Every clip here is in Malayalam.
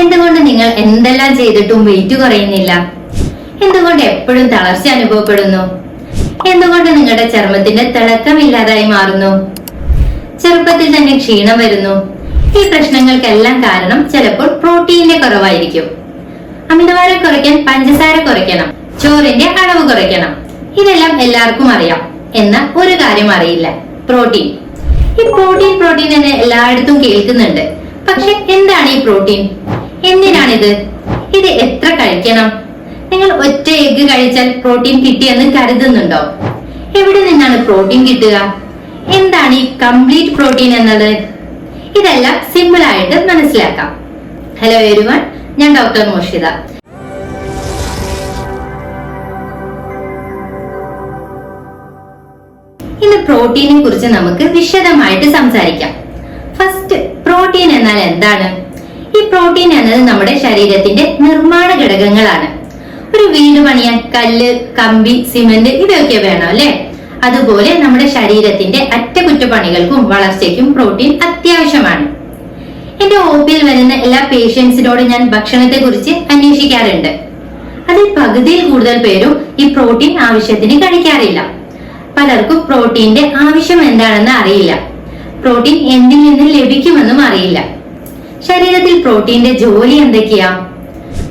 എന്തുകൊണ്ട് നിങ്ങൾ എന്തെല്ലാം ചെയ്തിട്ടും വെയിറ്റ് കുറയുന്നില്ല? എന്തുകൊണ്ട് എപ്പോഴും തളർച്ച അനുഭവപ്പെടുന്നു? എന്തുകൊണ്ട് നിങ്ങളുടെ ചർമ്മത്തിന്റെ തിളക്കമില്ലാതായി മാറുന്നു? ചെറുപ്പത്തിൽ തന്നെ ക്ഷീണം വരുന്നു. ഈ പ്രശ്നങ്ങൾക്കെല്ലാം കാരണം ചിലപ്പോൾ പ്രോട്ടീനിന്റെ കുറവായിരിക്കും. അമിതഭാരം കുറയ്ക്കാൻ പഞ്ചസാര കുറയ്ക്കണം. ചോറിന്റെ അളവ് കുറയ്ക്കണം. ഇതെല്ലാം എല്ലാവർക്കും അറിയാം. എന്ന ഒരു കാര്യം അറിയില്ല. പ്രോട്ടീൻ. ഈ പ്രോട്ടീൻ പ്രോട്ടീൻ എന്ന് എല്ലായിടത്തും കേൾക്കുന്നുണ്ട്. പക്ഷെ എന്താണ് ഈ പ്രോട്ടീൻ? എന്തിനാണിത്? ഇത് എത്ര കഴിക്കണം? നിങ്ങൾ ഒറ്റ എഗ് കഴിച്ചാൽ പ്രോട്ടീൻ കിട്ടിയെന്ന് കരുതുന്നുണ്ടോ? എവിടെ നിന്നാണ് പ്രോട്ടീൻ കിട്ടുക? എന്താണ് ഈ കംപ്ലീറ്റ് പ്രോട്ടീൻ എന്നത്? ഇതെല്ലാം സിമ്പിൾ ആയിട്ട് മനസ്സിലാക്കാം. ഹലോ എരുവൺ ഞാൻ ഡോക്ടർ മോഷിത. ഇന്ന് പ്രോട്ടീനെ കുറിച്ച് നമുക്ക് വിശദമായിട്ട് സംസാരിക്കാം. ഫസ്റ്റ് പ്രോട്ടീൻ എന്നാൽ എന്താണ്? ഈ പ്രോട്ടീൻ എന്നത് നമ്മുടെ ശരീരത്തിന്റെ നിർമ്മാണ ഘടകങ്ങളാണ്. ഒരു വീട് പണിയാൻ കല്ല് കമ്പി സിമന്റ് ഇതൊക്കെ വേണം അല്ലെ? അതുപോലെ നമ്മുടെ ശരീരത്തിന്റെ അറ്റകുറ്റപ്പണികൾക്കും വളർച്ചയ്ക്കും പ്രോട്ടീൻ അത്യാവശ്യമാണ്. എന്റെ ഒ പിയിൽ വരുന്ന എല്ലാ പേഷ്യൻസിനോട് ഞാൻ ഭക്ഷണത്തെ കുറിച്ച് അന്വേഷിക്കാറുണ്ട്. അതിൽ പകുതിയിൽ കൂടുതൽ പേരും ഈ പ്രോട്ടീൻ ആവശ്യത്തിന് കഴിക്കാറില്ല. പലർക്കും പ്രോട്ടീന്റെ ആവശ്യം എന്താണെന്ന് അറിയില്ല. പ്രോട്ടീൻ എന്തിൽ നിന്ന് ലഭിക്കുമെന്നും അറിയില്ല. ശരീരത്തിൽ പ്രോട്ടീന്റെ ജോലി എന്തൊക്കെയാ?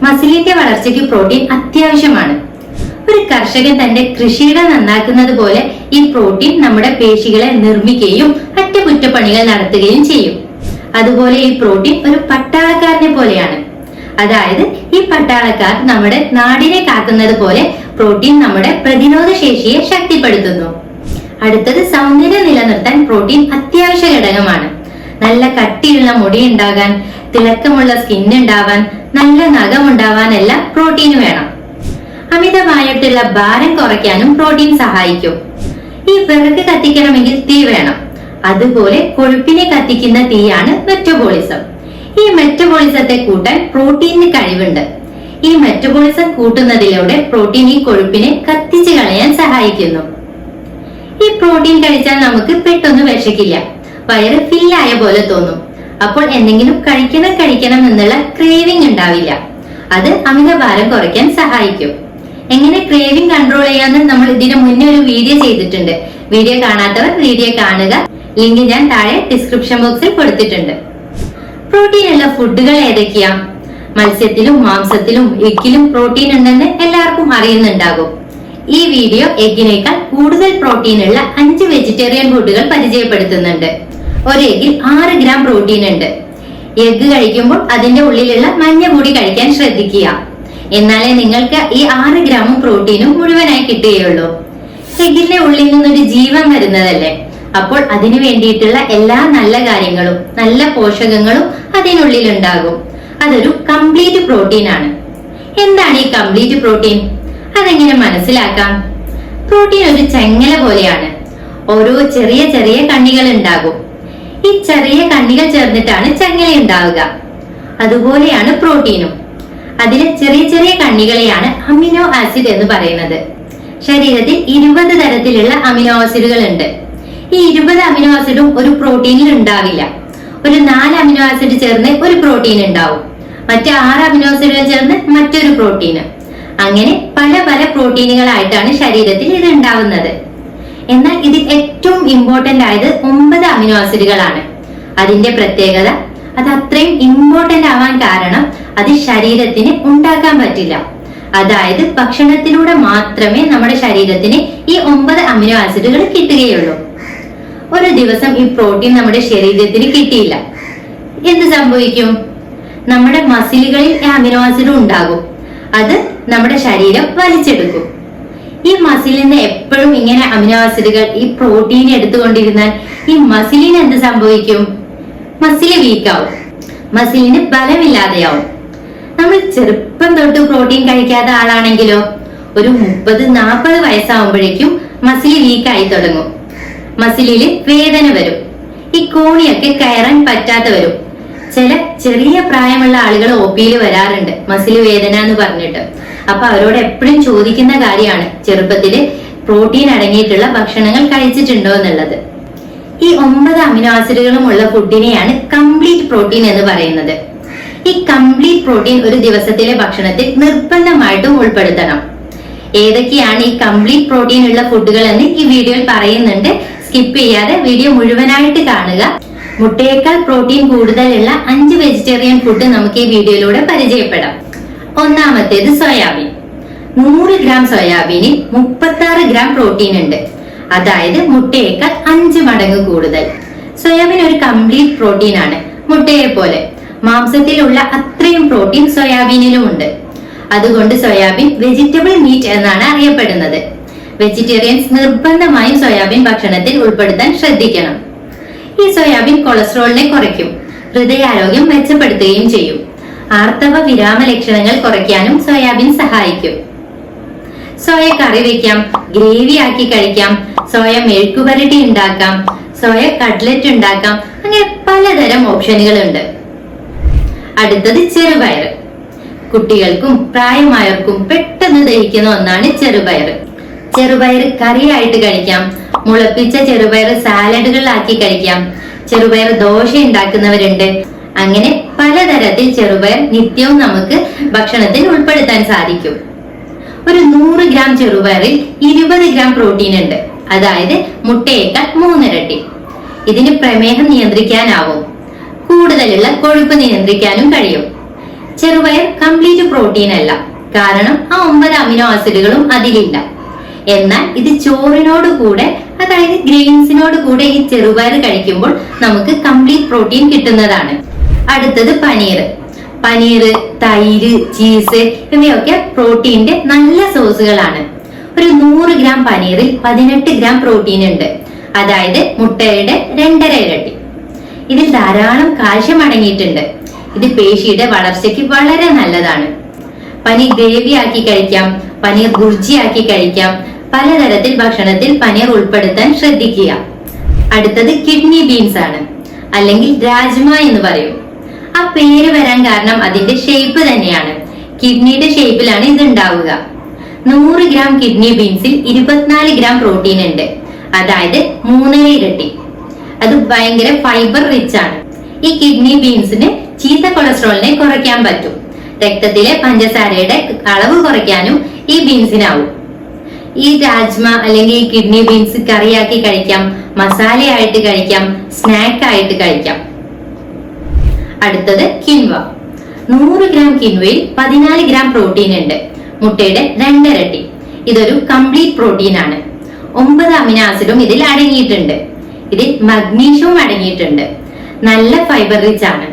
മസിലിന്റെ വളർച്ചയ്ക്ക് പ്രോട്ടീൻ അത്യാവശ്യമാണ്. ഒരു കർഷകൻ തന്റെ കൃഷിയിടം നന്നാക്കുന്നത് പോലെ ഈ പ്രോട്ടീൻ നമ്മുടെ പേശികളെ നിർമ്മിക്കുകയും അറ്റകുറ്റപ്പണികൾ നടത്തുകയും ചെയ്യും. അതുപോലെ ഈ പ്രോട്ടീൻ ഒരു പട്ടാളക്കാരനെ പോലെയാണ്. അതായത് ഈ പട്ടാളക്കാർ നമ്മുടെ നാടിനെ കാക്കുന്നത് പോലെ പ്രോട്ടീൻ നമ്മുടെ പ്രതിരോധ ശേഷിയെ ശക്തിപ്പെടുത്തുന്നു. അടുത്തത് സൗന്ദര്യം നിലനിർത്താൻ പ്രോട്ടീൻ അത്യാവശ്യ ഘടകമാണ്. നല്ല കട്ടിയുള്ള മുടി ഉണ്ടാകാൻ തിളക്കമുള്ള സ്കിൻ ഉണ്ടാവാൻ നല്ല നഖം ഉണ്ടാവാനെല്ലാം പ്രോട്ടീൻ വേണം. അമിതമായിട്ടുള്ള ഭാരം കുറയ്ക്കാനും പ്രോട്ടീൻ സഹായിക്കും. ഈ വിറക് കത്തിക്കണമെങ്കിൽ തീ വേണം. അതുപോലെ കൊഴുപ്പിനെ കത്തിക്കുന്ന തീയാണ് മെറ്റബോളിസം ഈ മെറ്റബോളിസത്തെ കൂട്ടാൻ പ്രോട്ടീനിന് കഴിവുണ്ട്. ഈ മെറ്റബോളിസം കൂട്ടുന്നതിലൂടെ പ്രോട്ടീൻ ഈ കൊഴുപ്പിനെ കത്തിച്ചു കളയാൻ സഹായിക്കുന്നു. ഈ പ്രോട്ടീൻ കഴിച്ചാൽ നമുക്ക് പെട്ടെന്ന് വിശക്കില്ല. വയറ് ഫില്ലായ പോലെ തോന്നും. അപ്പോൾ എന്തെങ്കിലും കഴിക്കണം കഴിക്കണം എന്നുള്ള ക്രേവിംഗ് ഉണ്ടാവില്ല. അത് അമിതഭാരം കുറയ്ക്കാൻ സഹായിക്കും. എങ്ങനെ ക്രേവിംഗ് കൺട്രോൾ ചെയ്യാന്ന് നമ്മൾ ഇതിനു മുന്നേ ഒരു വീഡിയോ ചെയ്തിട്ടുണ്ട്. വീഡിയോ കാണാത്തവർ വീഡിയോ കാണുക. ലിങ്ക് ഞാൻ താഴെ ഡിസ്ക്രിപ്ഷൻ ബോക്സിൽ കൊടുത്തിട്ടുണ്ട്. പ്രോട്ടീൻ ഉള്ള ഫുഡുകൾ ഏതൊക്കെയാ? മത്സ്യത്തിലും മാംസത്തിലും എഗ്ഗിലും പ്രോട്ടീൻ ഉണ്ടെന്ന് എല്ലാവർക്കും അറിയുന്നുണ്ടാകും. ഈ വീഡിയോ എഗ്ഗിനേക്കാൾ കൂടുതൽ പ്രോട്ടീൻ ഉള്ള അഞ്ച് വെജിറ്റേറിയൻ ഫുഡുകൾ പരിചയപ്പെടുത്തുന്നുണ്ട്. ഒരു എഗ്ഗിൽ ആറ് ഗ്രാം പ്രോട്ടീൻ ഉണ്ട്. എഗ്ഗ് കഴിക്കുമ്പോൾ അതിന്റെ ഉള്ളിലുള്ള മഞ്ഞ കൂടി കഴിക്കാൻ ശ്രദ്ധിക്കുക. എന്നാലേ നിങ്ങൾക്ക് ഈ ആറ് ഗ്രാമും പ്രോട്ടീനും മുഴുവനായി കിട്ടുകയുള്ളൂ. എഗ്ഗിന്റെ ഉള്ളിൽ നിന്നൊരു ജീവൻ വരുന്നതല്ലേ? അപ്പോൾ അതിനു വേണ്ടിയിട്ടുള്ള എല്ലാ നല്ല കാര്യങ്ങളും നല്ല പോഷകങ്ങളും അതിനുള്ളിൽ ഉണ്ടാകും അതൊരു കംപ്ലീറ്റ് പ്രോട്ടീൻ ആണ്. എന്താണ് ഈ കംപ്ലീറ്റ് പ്രോട്ടീൻ അതെങ്ങനെ മനസ്സിലാക്കാം? പ്രോട്ടീൻ ഒരു ചെങ്ങല പോലെയാണ്. ഓരോ ചെറിയ ചെറിയ കണ്ണികൾ ഉണ്ടാകും. ഈ ചെറിയ കണ്ണികൾ ചേർന്നിട്ടാണ് ചങ്ങല ഉണ്ടാവുക. അതുപോലെയാണ് പ്രോട്ടീനും. അതിലെ ചെറിയ ചെറിയ കണ്ണികളെയാണ് അമിനോ ആസിഡ് എന്ന് പറയുന്നത്. ശരീരത്തിൽ ഇരുപത് തരത്തിലുള്ള അമിനോ ആസിഡുകൾ ഉണ്ട് ഈ ഇരുപത് അമിനോ ആസിഡും ഒരു പ്രോട്ടീനിൽ ഉണ്ടാവില്ല. ഒരു നാല് അമിനോ ആസിഡ് ചേർന്ന് ഒരു പ്രോട്ടീൻ ഉണ്ടാവും. മറ്റ് ആറ് അമിനോ ആസിഡുകൾ ചേർന്ന് മറ്റൊരു പ്രോട്ടീന്. അങ്ങനെ പല പല പ്രോട്ടീനുകളായിട്ടാണ് ശരീരത്തിൽ ഇത് ഉണ്ടാവുന്നത്. എന്നാൽ ഇതിൽ ഏറ്റവും ഇമ്പോർട്ടന്റ് ആയത് ഒമ്പത് അമിനോ ആസിഡുകളാണ്. അതിന്റെ പ്രത്യേകത അത് അത്രയും ഇമ്പോർട്ടന്റ് ആവാൻ കാരണം അത് ശരീരത്തിന് ഉണ്ടാക്കാൻ പറ്റില്ല. അതായത് ഭക്ഷണത്തിലൂടെ മാത്രമേ നമ്മുടെ ശരീരത്തിന് ഈ ഒമ്പത് അമിനോ ആസിഡുകൾ കിട്ടുകയുള്ളൂ. ഒരു ദിവസം ഈ പ്രോട്ടീൻ നമ്മുടെ ശരീരത്തിന് കിട്ടിയില്ല. എന്ത് സംഭവിക്കും? നമ്മുടെ മസിലുകളിൽ ഈ അമിനോ ആസിഡ് ഉണ്ടാകും. അത് നമ്മുടെ ശരീരം വലിച്ചെടുക്കും. ഈ മസിലിന് എപ്പോഴും ഇങ്ങനെ അമിനോ ആസിഡുകൾ ഈ പ്രോട്ടീൻ എടുത്തുകൊണ്ടിരുന്നാൽ ഈ മസിലിന് എന്ത് സംഭവിക്കും? മസിൽ വീക്കാവും മസിലിന് ബലമില്ലാതെയാവും. നമ്മൾ ചെറുപ്പം തൊട്ട് പ്രോട്ടീൻ കഴിക്കാത്ത ആളാണെങ്കിലോ ഒരു മുപ്പത് നാൽപ്പത് വയസ്സാവുമ്പോഴേക്കും മസിൽ വീക്കായി തുടങ്ങും. മസിലിൽ വേദന വരും. ഈ കോണിയൊക്കെ കയറാൻ പറ്റാത്ത വരും. ചില ചെറിയ പ്രായമുള്ള ആളുകൾ ഒ പിയിൽ വരാറുണ്ട്. മസിൽ വേദന എന്ന് പറഞ്ഞിട്ട്. അപ്പൊ അവരോട് എപ്പോഴും ചോദിക്കുന്ന കാര്യമാണ്. ചെറുപ്പത്തിൽ പ്രോട്ടീൻ അടങ്ങിയിട്ടുള്ള ഭക്ഷണങ്ങൾ കഴിച്ചിട്ടുണ്ടോ എന്നുള്ളത്. ഈ ഒമ്പത് അമിനോ ആസിഡുകളും ഉള്ള ഫുഡിനെയാണ് കംപ്ലീറ്റ് പ്രോട്ടീൻ എന്ന് പറയുന്നത്. ഈ കംപ്ലീറ്റ് പ്രോട്ടീൻ ഒരു ദിവസത്തിലെ ഭക്ഷണത്തിൽ നിർബന്ധമായിട്ടും ഉൾപ്പെടുത്തണം. ഏതൊക്കെയാണ് ഈ കംപ്ലീറ്റ് പ്രോട്ടീൻ ഉള്ള ഫുഡുകൾ എന്ന് ഈ വീഡിയോയിൽ പറയുന്നുണ്ട്. സ്കിപ്പ് ചെയ്യാതെ വീഡിയോ മുഴുവനായിട്ട് കാണുക. മുട്ടയേക്കാൾ പ്രോട്ടീൻ കൂടുതലുള്ള അഞ്ച് വെജിറ്റേറിയൻ ഫുഡ് നമുക്ക് ഈ വീഡിയോയിലൂടെ പരിചയപ്പെടാം. ഒന്നാമത്തേത് സോയാബീൻ. നൂറ് ഗ്രാം സോയാബീനിൽ മുപ്പത്തി ഗ്രാം പ്രോട്ടീൻ ഉണ്ട്. അതായത് മുട്ടയേക്കാൾ അഞ്ച് മടങ്ങ് കൂടുതൽ. സോയാബീൻ ഒരു കംപ്ലീറ്റ് പ്രോട്ടീൻ ആണ്. മുട്ടയെ പോലെ മാംസത്തിലുള്ള അത്രയും പ്രോട്ടീൻ സോയാബീനിലും ഉണ്ട്. അതുകൊണ്ട് സോയാബീൻ വെജിറ്റബിൾ മീറ്റ് എന്നാണ് അറിയപ്പെടുന്നത്. വെജിറ്റേറിയൻസ് നിർബന്ധമായും സോയാബീൻ ഭക്ഷണത്തിൽ ഉൾപ്പെടുത്താൻ ശ്രദ്ധിക്കണം. ഈ സോയാബീൻ കൊളസ്ട്രോളിനെ കുറയ്ക്കും ഹൃദയാരോഗ്യം മെച്ചപ്പെടുത്തുകയും ചെയ്യും. ആർത്തവ വിരാമ ലക്ഷണങ്ങൾ കുറയ്ക്കാനും സോയാബീൻ സഹായിക്കും. സോയ കറി വെക്കാം ഗ്രേവി ആക്കി കഴിക്കാം സോയ മെഴുക്കുപരട്ടി ഉണ്ടാക്കാം സോയ കട്ട്ലറ്റ് ഉണ്ടാക്കാം അങ്ങനെ പലതരം ഓപ്ഷനുകൾ ഉണ്ട് അടുത്തത് ചെറുപയർ കുട്ടികൾക്കും പ്രായമായവർക്കും പെട്ടെന്ന് ദഹിക്കുന്ന ഒന്നാണ് ചെറുപയർ ചെറുപയർ കറിയായിട്ട് കഴിക്കാം. മുളപ്പിച്ച ചെറുപയർ സാലഡുകളിലാക്കി കഴിക്കാം. ചെറുപയർ ദോശ ഉണ്ടാക്കുന്നവരുണ്ട്. അങ്ങനെ പലതരത്തിൽ ചെറുപയർ നിത്യവും നമുക്ക് ഭക്ഷണത്തിൽ ഉൾപ്പെടുത്താൻ സാധിക്കും. ഒരു നൂറ് ഗ്രാം ചെറുപയറിൽ ഇരുപത് ഗ്രാം പ്രോട്ടീൻ ഉണ്ട്. അതായത് മുട്ടയേക്കാൾ മൂന്നിരട്ടി. ഇതിന് പ്രമേഹം നിയന്ത്രിക്കാനാവും. കൂടുതലുള്ള കൊഴുപ്പ് നിയന്ത്രിക്കാനും കഴിയും. ചെറുപയർ കംപ്ലീറ്റ് പ്രോട്ടീൻ അല്ല. കാരണം ആ ഒമ്പത് അമിനോ ആസിഡുകളും അതിലില്ല. എന്നാൽ ഇത് ചോറിനോട് കൂടെ അതായത് ഗ്രെയിൻസിനോട് കൂടെ ഈ ചെറുപയർ കഴിക്കുമ്പോൾ നമുക്ക് കംപ്ലീറ്റ് പ്രോട്ടീൻ കിട്ടുന്നതാണ്. അടുത്തത് പനീർ. പനീർ തൈര് ചീസ് ഇവയൊക്കെ പ്രോട്ടീന്റെ നല്ല സോഴ്സുകളാണ് ഒരു നൂറ് ഗ്രാം പനീറിൽ പതിനെട്ട് ഗ്രാം പ്രോട്ടീൻ ഉണ്ട്. അതായത് മുട്ടയുടെ രണ്ടര ഇരട്ടി. ഇതിൽ ധാരാളം കാൽഷ്യം അടങ്ങിയിട്ടുണ്ട്. ഇത് പേശിയുടെ വളർച്ചയ്ക്ക് വളരെ നല്ലതാണ്. പനീർ ഗ്രേവി ആക്കി കഴിക്കാം പനീർ ഗുർജിയാക്കി കഴിക്കാം പലതരത്തിൽ ഭക്ഷണത്തിൽ പനീർ ഉൾപ്പെടുത്താൻ ശ്രദ്ധിക്കുക. അടുത്തത് കിഡ്നി ബീൻസ് ആണ്. അല്ലെങ്കിൽ രാജ്മ എന്ന് പറയും. ആ പേര് വരാൻ കാരണം അതിന്റെ ഷേപ്പ് തന്നെയാണ്. കിഡ്നിയുടെ ഷേപ്പിലാണ് ഇത് ഉണ്ടാവുക. നൂറ് ഗ്രാം കിഡ്നി ബീൻസിൽ ഇരുപത്തിനാല് ഗ്രാം പ്രോട്ടീൻ ഉണ്ട്. അതായത് മൂന്നര ഇരട്ടി. അത് ഭയങ്കര ഫൈബർ റിച്ച് ആണ്. ഈ കിഡ്നി ബീൻസിന് ചീത്ത കൊളസ്ട്രോളിനെ കുറയ്ക്കാൻ പറ്റും. രക്തത്തിലെ പഞ്ചസാരയുടെ അളവ് കുറയ്ക്കാനും ഈ ബീൻസിനാവും. ഈ രാജ്മ അല്ലെങ്കിൽ ഈ കിഡ്നി ബീൻസ് കറിയാക്കി കഴിക്കാം മസാലയായിട്ട് കഴിക്കാം സ്നാക്ക് ആയിട്ട് കഴിക്കാം. അടുത്തത് കിൻവ. നൂറ് ഗ്രാം കിൻവയിൽ പതിനാല് ഗ്രാം പ്രോട്ടീൻ ഉണ്ട്. മുട്ടയുടെ രണ്ടിരട്ടി. ഇതൊരു കംപ്ലീറ്റ് പ്രോട്ടീൻ ആണ്. ഒമ്പത് അമിനോ ആസിഡും ഇതിൽ അടങ്ങിയിട്ടുണ്ട്. ഇതിൽ മഗ്നീഷ്യവും അടങ്ങിയിട്ടുണ്ട്. നല്ല ഫൈബർ റിച്ച് ആണ്.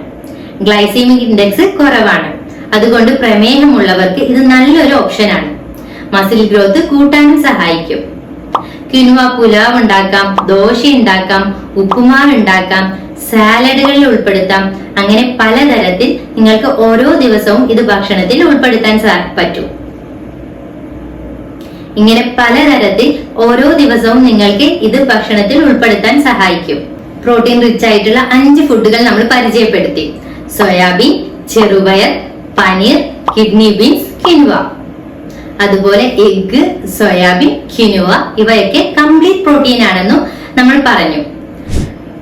ഗ്ലൈസീമിക് ഇൻഡെക്സ് കുറവാണ്. അതുകൊണ്ട് പ്രമേഹമുള്ളവർക്ക് ഇത് നല്ലൊരു ഓപ്ഷനാണ് മസിൽ ഗ്രോത്ത് കൂട്ടാനും സഹായിക്കും. കിനുവ പുലാവ് ഉണ്ടാക്കാം ദോശ ഉണ്ടാക്കാം ഉപ്പുമാവ് ഉണ്ടാക്കാം സാലഡുകളിൽ ഉൾപ്പെടുത്താം. അങ്ങനെ പലതരത്തിൽ നിങ്ങൾക്ക് ഓരോ ദിവസവും ഇത് ഭക്ഷണത്തിൽ ഉൾപ്പെടുത്താൻ പറ്റും. ഇങ്ങനെ പലതരത്തിൽ ഓരോ ദിവസവും നിങ്ങൾക്ക് ഇത് ഭക്ഷണത്തിൽ ഉൾപ്പെടുത്താൻ സഹായിക്കും. പ്രോട്ടീൻ റിച്ച് ആയിട്ടുള്ള അഞ്ച് ഫുഡുകൾ നമ്മൾ പരിചയപ്പെടുത്തി. സോയാബീൻ ചെറുപയർ പനീർ കിഡ്നി ബീൻസ് കിനുവ. അതുപോലെ എഗ്ഗ് സോയാബീൻ കിനുവ ഇവയൊക്കെ കംപ്ലീറ്റ് പ്രോട്ടീൻ ആണെന്നും നമ്മൾ പറഞ്ഞു.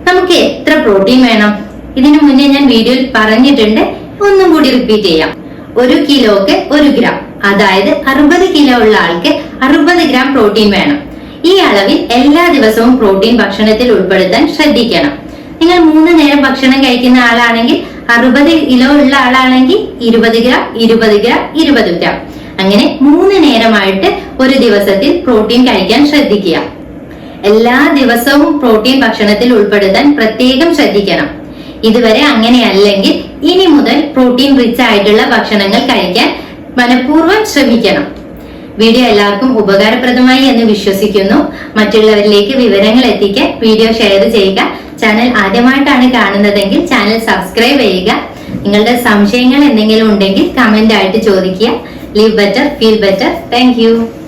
നമുക്ക് എത്ര പ്രോട്ടീൻ വേണം? ഇതിനു മുന്നേ ഞാൻ വീഡിയോയിൽ പറഞ്ഞിട്ടുണ്ട്. ഒന്നും കൂടി റിപ്പീറ്റ് ചെയ്യാം. ഒരു കിലോക്ക് ഒരു ഗ്രാം അതായത് അറുപത് കിലോ ഉള്ള ആൾക്ക് അറുപത് ഗ്രാം പ്രോട്ടീൻ വേണം. ഈ അളവിൽ എല്ലാ ദിവസവും പ്രോട്ടീൻ ഭക്ഷണത്തിൽ ഉൾപ്പെടുത്താൻ ശ്രദ്ധിക്കണം. നിങ്ങൾ മൂന്ന് നേരം ഭക്ഷണം കഴിക്കുന്ന ആളാണെങ്കിൽ അറുപത് കിലോ ഉള്ള ആളാണെങ്കിൽ ഇരുപത് ഗ്രാം ഇരുപത് ഗ്രാം ഇരുപത് ഗ്രാം അങ്ങനെ മൂന്ന് നേരമായിട്ട് ഒരു ദിവസത്തിൽ പ്രോട്ടീൻ കഴിക്കാൻ ശ്രദ്ധിക്കുക. എല്ലാ ദിവസവും പ്രോട്ടീൻ ഭക്ഷണത്തിൽ ഉൾപ്പെടുത്താൻ പ്രത്യേകം ശ്രദ്ധിക്കണം. ഇതുവരെ അങ്ങനെയല്ലെങ്കിൽ ഇനി മുതൽ പ്രോട്ടീൻ റിച്ച് ആയിട്ടുള്ള ഭക്ഷണങ്ങൾ കഴിക്കാൻ മനഃപൂർവം ശ്രമിക്കണം. വീഡിയോ എല്ലാവർക്കും ഉപകാരപ്രദമായി എന്ന് വിശ്വസിക്കുന്നു. മറ്റുള്ളവരിലേക്ക് വിവരങ്ങൾ എത്തിക്കാൻ വീഡിയോ ഷെയർ ചെയ്യുക. ചാനൽ ആദ്യമായിട്ടാണ് കാണുന്നതെങ്കിൽ ചാനൽ സബ്സ്ക്രൈബ് ചെയ്യുക. നിങ്ങളുടെ സംശയങ്ങൾ എന്തെങ്കിലും ഉണ്ടെങ്കിൽ കമന്റ് ആയിട്ട് ചോദിക്കുക. Live better, feel better. Thank you.